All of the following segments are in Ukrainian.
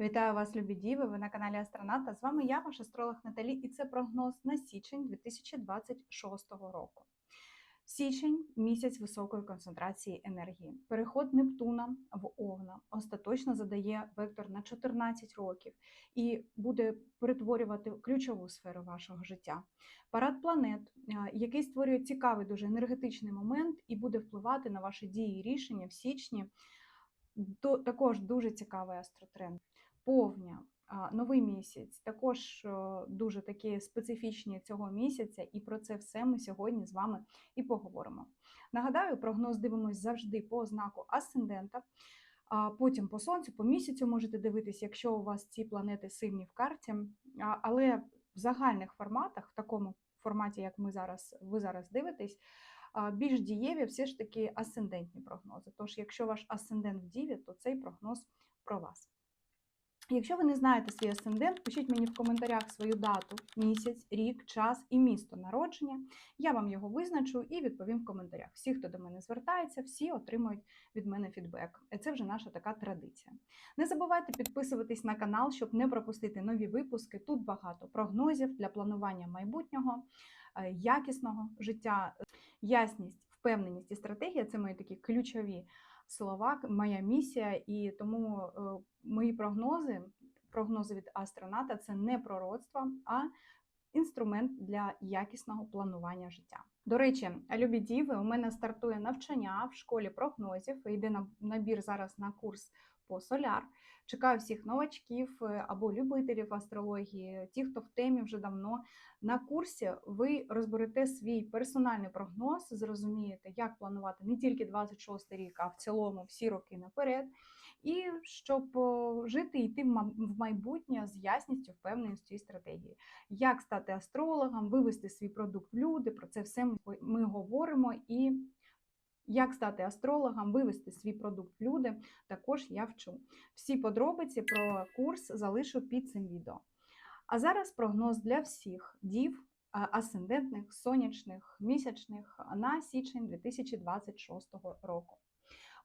Вітаю вас, любі діви! Ви на каналі Астроната. З вами я, ваш астролог Наталі, і це прогноз на січень 2026 року. Січень місяць високої концентрації енергії. Переход Нептуна в Овна остаточно задає вектор на 14 років і буде перетворювати ключову сферу вашого життя. Парад планет, який створює цікавий дуже енергетичний момент і буде впливати на ваші дії і рішення в січні. Також дуже цікавий астротренд повня, новий місяць, також дуже такі специфічні цього місяця, і про це все ми сьогодні з вами і поговоримо. Нагадаю, прогноз дивимось завжди по знаку асцендента. Потім по сонцю, по місяцю можете дивитися, якщо у вас ці планети сильні в карті. Але в загальних форматах, в такому форматі, як ми зараз, ви зараз дивитесь, більш дієві все ж таки асцендентні прогнози. Тож, якщо ваш асцендент в діві, то цей прогноз про вас. Якщо ви не знаєте свій асцендент, пишіть мені в коментарях свою дату, місяць, рік, час і місто народження. Я вам його визначу і відповім в коментарях. Всі, хто до мене звертається, всі отримують від мене фідбек. Це вже наша така традиція. Не забувайте підписуватись на канал, щоб не пропустити нові випуски. Тут багато прогнозів для планування майбутнього, е, якісного життя, ясність, впевненість і стратегія це мої такі ключові слова, моя місія, і тому е, мої прогнози, прогнози від астроната це не пророцтво, а інструмент для якісного планування життя. До речі, любі діви, у мене стартує навчання в школі прогнозів. Йде набір зараз на курс по соляр. Чекаю всіх новачків е, або любителів астрології, ті, хто в темі вже давно. На курсі ви розберете свій персональний прогноз, зрозумієте, як планувати не тільки 26 рік, а в цілому всі роки наперед. І щоб жити і йти в майбутнє з ясністю, впевненістю і стратегією. Як стати астрологом, вивести свій продукт в люди, про це все ми говоримо і як стати астрологом, вивести свій продукт в люди, також я вчу. Всі подробиці про курс залишу під цим відео. А зараз прогноз для всіх дів асцендентних, сонячних, місячних на січень 2026 року.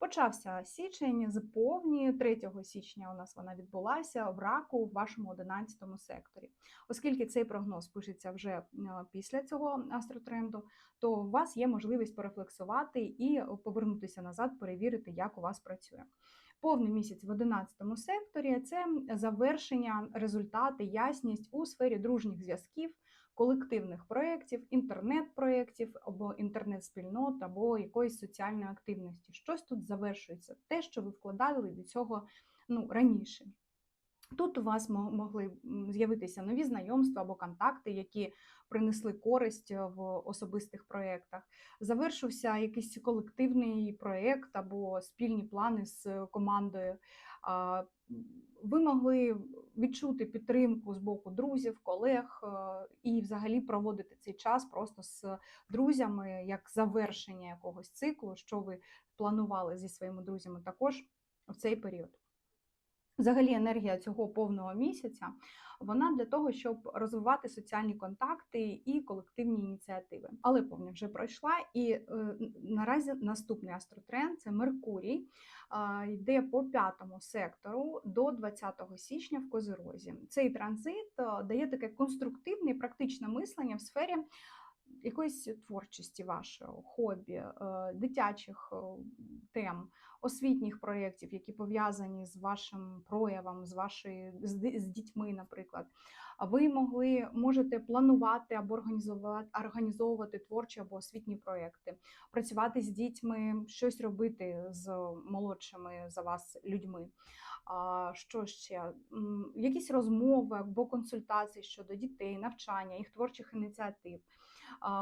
Почався січень з повні 3 січня. У нас вона відбулася в раку в вашому 11 секторі. Оскільки цей прогноз пишеться вже е, після цього астротренду, то у вас є можливість порефлексувати і повернутися назад, перевірити, як у вас працює. Повний місяць в 11 секторі це завершення, результати, ясність у сфері дружніх зв'язків колективних проєктів, інтернет-проєктів або інтернет-спільнот, або якоїсь соціальної активності. Щось тут завершується, те, що ви вкладали до цього ну, раніше. Тут у вас могли з'явитися нові знайомства або контакти, які принесли користь в особистих проєктах. Завершився якийсь колективний проєкт або спільні плани з командою ви могли відчути підтримку з боку друзів, колег е, і взагалі проводити цей час просто з друзями як завершення якогось циклу, що ви планували зі своїми друзями також в цей період. Взагалі, енергія цього повного місяця вона для того, щоб розвивати соціальні контакти і колективні ініціативи. Але повня вже пройшла, і е, наразі наступний астротренд це Меркурій, е, йде по п'ятому сектору до 20 січня в Козирозі. Цей транзит е, дає таке конструктивне і практичне мислення в сфері якоїсь творчості вашого, хобі, е, дитячих е, тем, освітніх проєктів, які пов'язані з вашим проявом, з вашою з дітьми, наприклад. Ви могли можете планувати або організовувати організовувати творчі або освітні проєкти, працювати з дітьми, щось робити з молодшими за вас людьми. Що ще? Якісь розмови або консультації щодо дітей, навчання, їх творчих ініціатив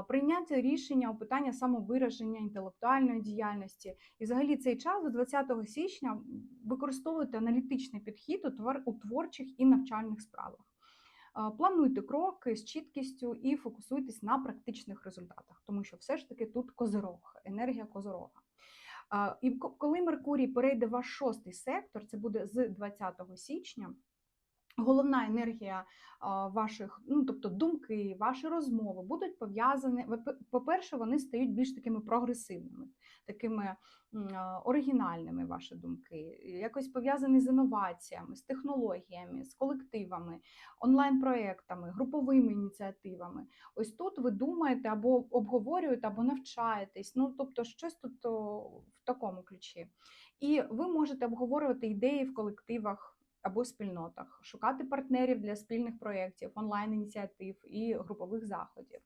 прийняття рішення у питання самовираження інтелектуальної діяльності. І взагалі цей час до 20 січня використовуйте аналітичний підхід у творчих і навчальних справах. Плануйте кроки з чіткістю і фокусуйтесь на практичних результатах, тому що все ж таки тут козирог, енергія козирога. І коли Меркурій перейде в ваш шостий сектор, це буде з 20 січня Головна енергія ваших, ну тобто думки, ваші розмови будуть пов'язані. По-перше, вони стають більш такими прогресивними, такими оригінальними ваші думки, якось пов'язані з інноваціями, з технологіями, з колективами, онлайн-проектами, груповими ініціативами. Ось тут ви думаєте або обговорюєте, або навчаєтесь. Ну тобто, щось тут в такому ключі. І ви можете обговорювати ідеї в колективах або спільнотах, шукати партнерів для спільних проєктів, онлайн-ініціатив і групових заходів,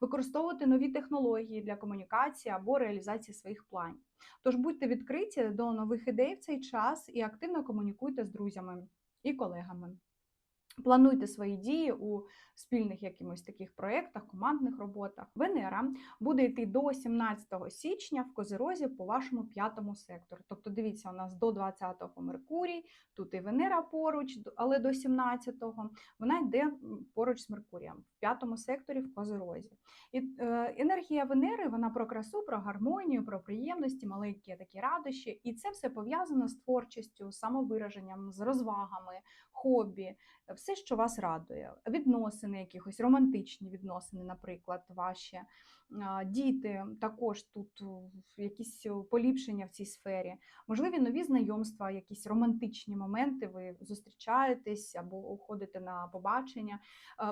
використовувати нові технології для комунікації або реалізації своїх планів. Тож будьте відкриті до нових ідей в цей час і активно комунікуйте з друзями і колегами. Плануйте свої дії у спільних якимось таких проєктах, командних роботах. Венера буде йти до 17 січня в Козирозі по вашому п'ятому сектору. Тобто, дивіться, у нас до 20-го Меркурій, тут і Венера поруч, але до 17-го вона йде поруч з Меркурієм в п'ятому секторі в Козирозі. І е, енергія Венери вона про красу, про гармонію, про приємності, маленькі такі радощі. І це все пов'язано з творчістю, самовираженням, з розвагами, хобі все, що вас радує, відносини, якихось романтичні відносини, наприклад, ваші діти також тут якісь поліпшення в цій сфері, можливі нові знайомства, якісь романтичні моменти. Ви зустрічаєтесь або ходите на побачення,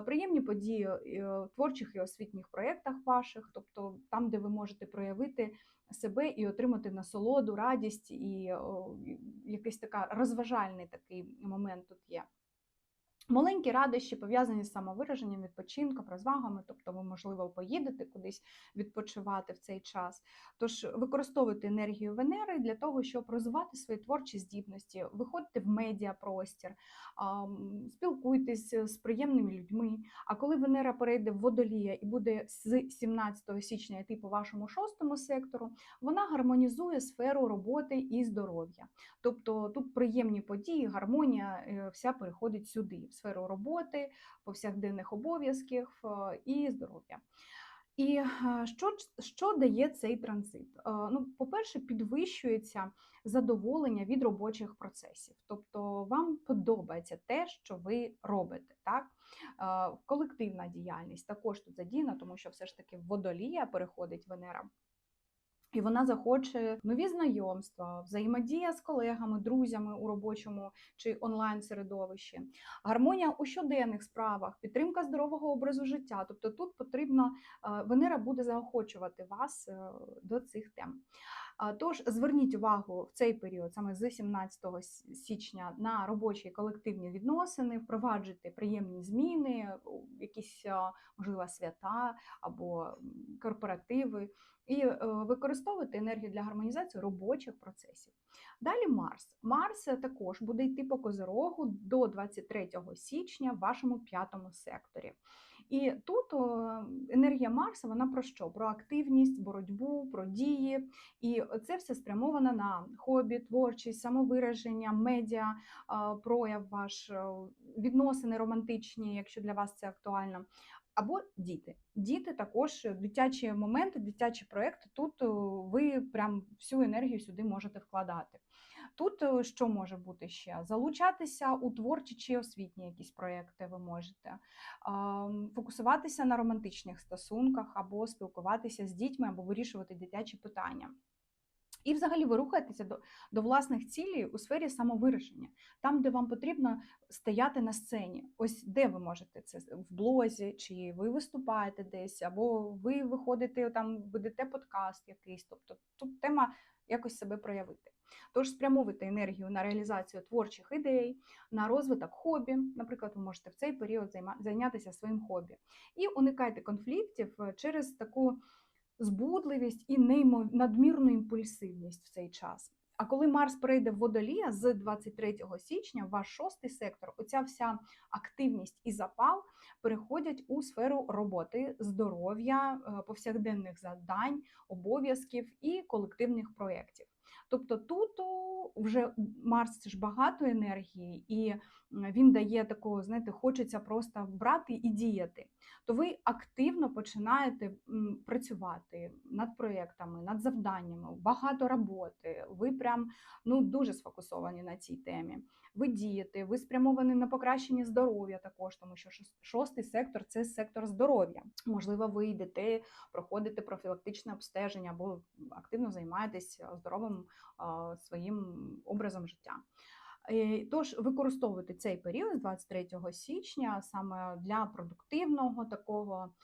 приємні події в творчих і освітніх проєктах ваших, тобто там, де ви можете проявити. Себе і отримати насолоду, радість, і якийсь така розважальний такий момент тут є. Маленькі радощі пов'язані з самовираженням, відпочинком, розвагами, тобто ви, можливо, поїдете кудись відпочивати в цей час. Тож використовуйте енергію Венери для того, щоб розвивати свої творчі здібності, виходьте в медіапростір, спілкуйтесь з приємними людьми. А коли Венера перейде в водолія і буде з 17 січня йти по вашому шостому сектору, вона гармонізує сферу роботи і здоров'я. Тобто тут приємні події, гармонія е, вся переходить сюди сферу роботи, повсякденних обов'язків е, і здоров'я. І е, що що дає цей транзит? Е, ну, По-перше, підвищується задоволення від робочих процесів, тобто вам подобається те, що ви робите. Так? Колективна діяльність також тут задіяна, тому що все ж таки водолія переходить Венера. І вона захоче нові знайомства, взаємодія з колегами, друзями у робочому чи онлайн середовищі, гармонія у щоденних справах, підтримка здорового образу життя. Тобто тут потрібно е, Венера буде заохочувати вас е, до цих тем. Тож зверніть увагу в цей період, саме з 17 січня, на робочі колективні відносини, впроваджуйте приємні зміни, якісь можливо свята або корпоративи і е, використовувати енергію для гармонізації робочих процесів. Далі Марс. Марс також буде йти по козирогу до 23 січня в вашому п'ятому секторі. І тут енергія Марса вона про що? Про активність, боротьбу, про дії. І це все спрямовано на хобі, творчість, самовираження, медіа, прояв ваш, відносини романтичні, якщо для вас це актуально або діти. Діти також дитячі моменти, дитячі проекти. Тут е, ви прям всю енергію сюди можете вкладати. Тут е, що може бути ще? Залучатися у творчі чи освітні якісь проекти ви можете, фокусуватися на романтичних стосунках, або спілкуватися з дітьми, або вирішувати дитячі питання. І, взагалі, ви рухаєтеся до до власних цілей у сфері самовираження, там, де вам потрібно стояти на сцені. Ось де ви можете це в блозі, чи ви виступаєте десь, або ви виходите там, ведете подкаст якийсь. Тобто тут тема якось себе проявити. Тож спрямовуйте енергію на реалізацію творчих ідей, на розвиток хобі. Наприклад, ви можете в цей період зайнятися своїм хобі. І уникайте конфліктів е, через таку збудливість і надмірну імпульсивність в цей час. А коли Марс перейде в водолія з 23 січня, ваш шостий сектор, оця вся активність і запал переходять у сферу роботи, здоров'я, е, повсякденних завдань, обов'язків і колективних проєктів. Тобто тут вже Марс це ж багато енергії, і він дає такого, знаєте, хочеться просто брати і діяти, то ви активно починаєте працювати над проєктами, над завданнями, багато роботи. Ви прям ну дуже сфокусовані на цій темі. Ви дієте, ви спрямовані на покращення здоров'я також, тому що шостий сектор це сектор здоров'я. Можливо, ви йдете, проходите профілактичне обстеження або активно займаєтесь здоровим своїм образом життя. Е, Тож використовуйте цей період з 23 січня саме для продуктивного такого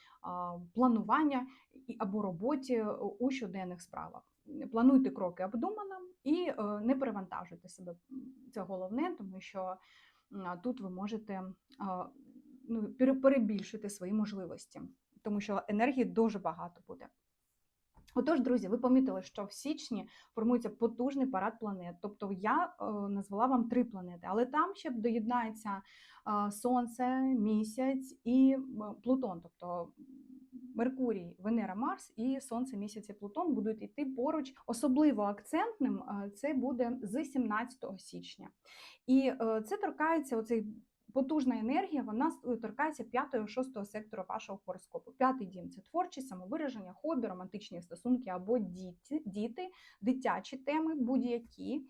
планування або роботі у щоденних справах. Плануйте кроки обдумано і е, не перевантажуйте себе. Це головне, тому що тут ви можете ну, перебільшити свої можливості, тому що енергії дуже багато буде. Отож, друзі, ви помітили, що в січні формується потужний парад планет. Тобто я е, назвала вам три планети, але там ще доєднається е, Сонце, місяць і Плутон. Тобто Меркурій, Венера, Марс і Сонце, місяць і Плутон будуть йти поруч. Особливо акцентним е, це буде з 17 січня. І це торкається оцей. Потужна енергія, вона торкається п'ятого, шостого сектору вашого хороскопу. П'ятий дім це творчість, самовираження, хобі, романтичні стосунки або діти, діти дитячі теми, будь-які.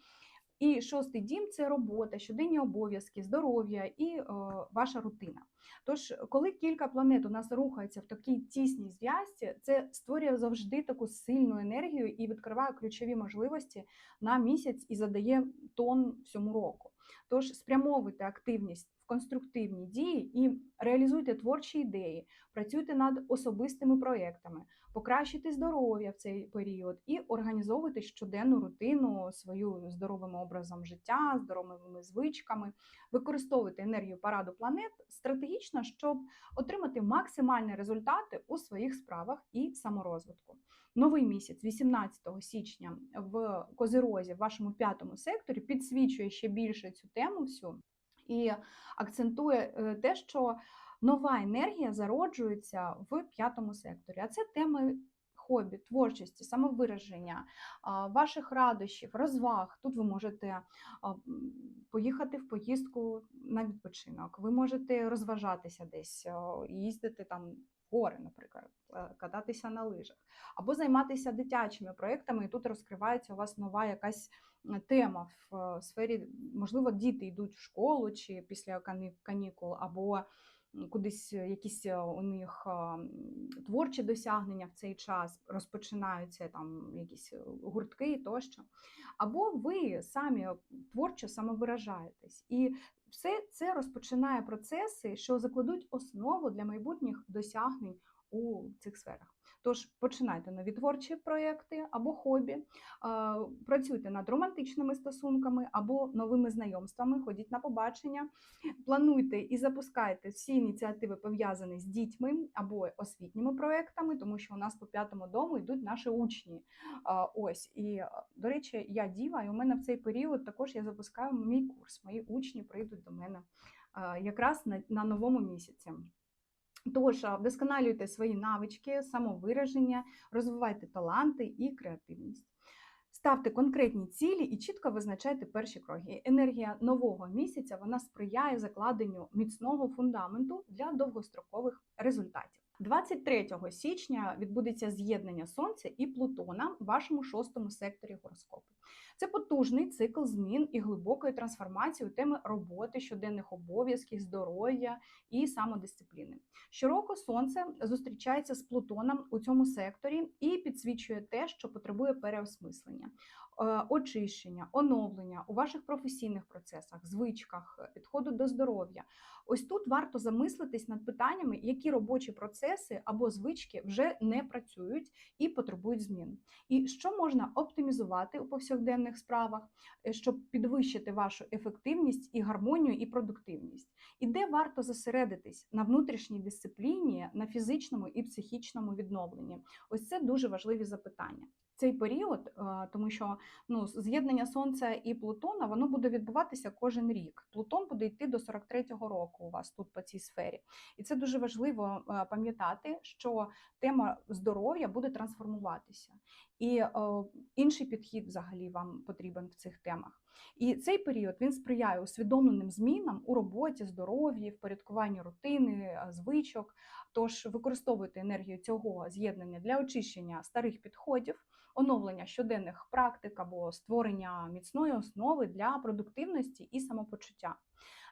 І шостий дім це робота, щоденні обов'язки, здоров'я і е, ваша рутина. Тож, коли кілька планет у нас рухаються в такій тісній зв'язці, це створює завжди таку сильну енергію і відкриває ключові можливості на місяць і задає тон всьому року. Тож спрямовуйте активність конструктивні дії і реалізуйте творчі ідеї, працюйте над особистими проєктами, покращуйте здоров'я в цей період і організовуйте щоденну рутину свою здоровим образом життя, здоровими звичками, використовуйте енергію параду планет стратегічно, щоб отримати максимальні результати у своїх справах і саморозвитку. Новий місяць, 18 січня, в Козирозі, в вашому п'ятому секторі, підсвічує ще більше цю тему всю і акцентує е, те, що нова енергія зароджується в п'ятому секторі. А це теми хобі, творчості, самовираження, ваших радощів, розваг. Тут ви можете поїхати в поїздку на відпочинок, ви можете розважатися десь, їздити там. Гори, наприклад, е, кататися на лижах, або займатися дитячими проєктами, і тут розкривається у вас нова якась тема в е, сфері, можливо, діти йдуть в школу чи після канікул, або кудись е, якісь е, у них творчі досягнення в цей час розпочинаються там якісь е, гуртки тощо. Або ви самі творчо самовиражаєтесь. І все це розпочинає процеси, що закладуть основу для майбутніх досягнень у цих сферах. Тож починайте нові творчі проєкти або хобі, працюйте над романтичними стосунками або новими знайомствами, ходіть на побачення, плануйте і запускайте всі ініціативи пов'язані з дітьми або освітніми проєктами, тому що у нас по п'ятому дому йдуть наші учні. Ось і до речі, я діва, і у мене в цей період також я запускаю мій курс. Мої учні прийдуть до мене якраз на новому місяці. Тож вдосконалюйте свої навички, самовираження, розвивайте таланти і креативність. Ставте конкретні цілі і чітко визначайте перші кроки. Енергія нового місяця вона сприяє закладенню міцного фундаменту для довгострокових результатів. 23 січня відбудеться з'єднання Сонця і Плутона в вашому шостому секторі гороскопу. Це потужний цикл змін і глибокої трансформації у теми роботи, щоденних обов'язків, здоров'я і самодисципліни. Щороку сонце зустрічається з Плутоном у цьому секторі і підсвічує те, що потребує переосмислення, е, очищення, оновлення у ваших професійних процесах, звичках, підходу до здоров'я. Ось тут варто замислитись над питаннями, які робочі процеси або звички вже не працюють і потребують змін. І що можна оптимізувати у повсякденних справах, е, щоб підвищити вашу ефективність і гармонію і продуктивність. І де варто зосередитись на внутрішній дисципліні, на фізичному і психічному відновленні? Ось це дуже важливі запитання. Цей період, е, тому що ну, з'єднання Сонця і Плутона воно буде відбуватися кожен рік. Плутон буде йти до 43-го року у вас тут по цій сфері. І це дуже важливо е, пам'ятати, що тема здоров'я буде трансформуватися. І е, інший підхід взагалі вам потрібен в цих темах. І цей період він сприяє усвідомленим змінам у роботі, здоров'ї, впорядкуванні рутини, е, звичок. Тож використовуйте енергію цього з'єднання для очищення старих підходів, оновлення щоденних практик або створення міцної основи для продуктивності і самопочуття.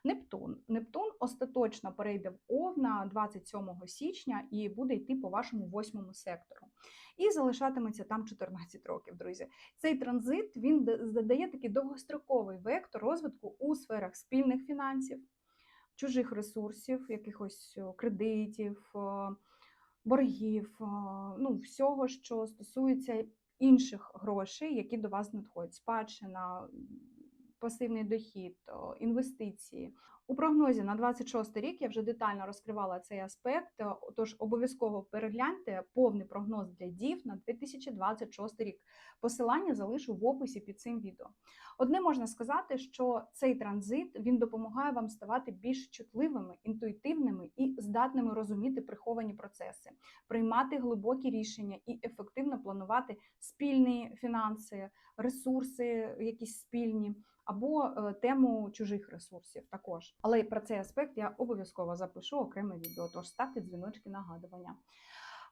Нептун. Нептун остаточно перейде в Овна 27 січня і буде йти по вашому восьмому сектору. І залишатиметься там 14 років, друзі. Цей транзит він задає такий довгостроковий вектор розвитку у сферах спільних фінансів, чужих ресурсів, якихось кредитів, боргів, ну, всього, що стосується інших грошей, які до вас надходять. Спадщина, пасивний дохід, інвестиції. У прогнозі на 26 рік я вже детально розкривала цей аспект, е, тож обов'язково перегляньте повний прогноз для дів на 2026 рік. Посилання залишу в описі під цим відео. Одне можна сказати, що цей транзит він допомагає вам ставати більш чутливими, інтуїтивними і здатними розуміти приховані процеси, приймати глибокі рішення і ефективно планувати спільні фінанси, ресурси, якісь спільні. Або е, тему чужих ресурсів також. Але й про цей аспект я обов'язково запишу окреме відео, тож ставте дзвіночки нагадування.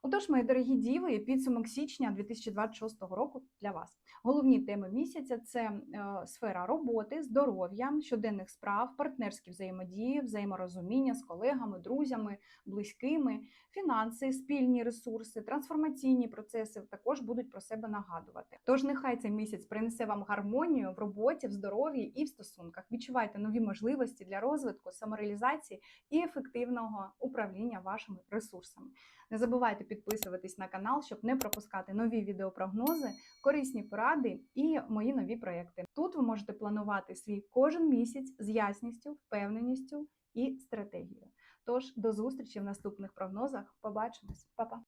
Отож, мої дорогі діви, підсумок січня 2026 року для вас. Головні теми місяця це е, сфера роботи, здоров'я, щоденних справ, партнерські взаємодії, взаєморозуміння з колегами, друзями, близькими, фінанси, спільні ресурси, трансформаційні процеси також будуть про себе нагадувати. Тож нехай цей місяць принесе вам гармонію в роботі, в здоров'ї і в стосунках. Відчувайте нові можливості для розвитку, самореалізації і ефективного управління вашими ресурсами. Не забувайте підписуватись на канал, щоб не пропускати нові відеопрогнози, корисні поради і мої нові проекти. Тут ви можете планувати свій кожен місяць з ясністю, впевненістю і стратегією. Тож до зустрічі в наступних прогнозах. Побачимось, Па-па!